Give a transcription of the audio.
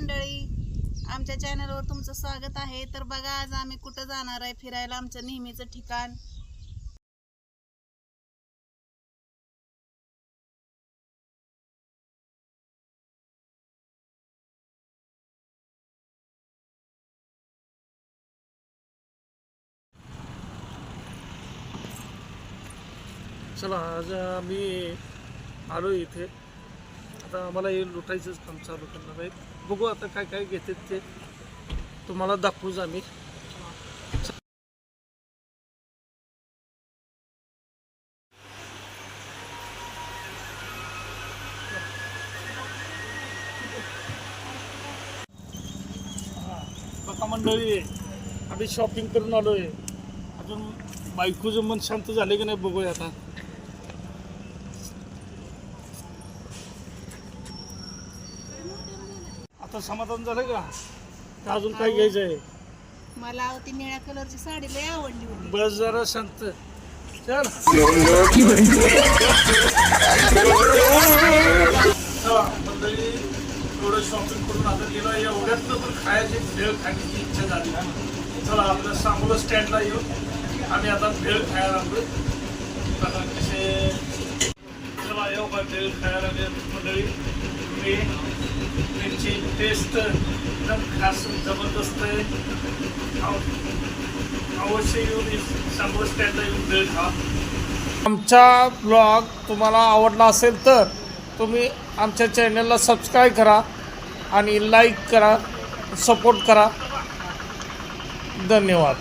मंडळी आमच्या चॅनलवर तुमचं स्वागत आहे. तर बघा आज आम्ही कुठं जाणार आहे फिरायला? आमचं नेहमीचं ठिकाण. चला आज आम्ही आलो इथे. आता आम्हाला हे लुटायचंच काम चालू करणार आहे बघू आता काय काय घेतात ते. तुम्हाला दाखवूच आम्ही बघा मंडळी आम्ही शॉपिंग करून आलोय. अजून बायकोचं मन शांत झाले की नाही बघूया आता. आता समाधान झालं का? का अजून काय घ्यायचं आहे मला अहो ती निळ्या कलरची साडी लय आवडली होती. बस जरा शांत. चल. चला, मंडळी शॉपिंग करून आता गेलो. एवढ्यात पण खायची भेळ खाण्याची इच्छा झाली चला आपल्या सांगोला स्टँडला येऊ. आम्ही आता भेळ खायला लागलो आता कसे चला येऊ का भेळ खायला? लागले मंडळी मी त्यांची टेस्ट एकदम खास जबरदस्त आहे. अवश्य येऊन सांगोला स्टँडला येऊन भेट हा आमचा ब्लॉग तुम्हाला आवडला असेल तर तुम्ही आमच्या चॅनलला सबस्क्राईब करा आणि लाईक करा सपोर्ट करा. धन्यवाद.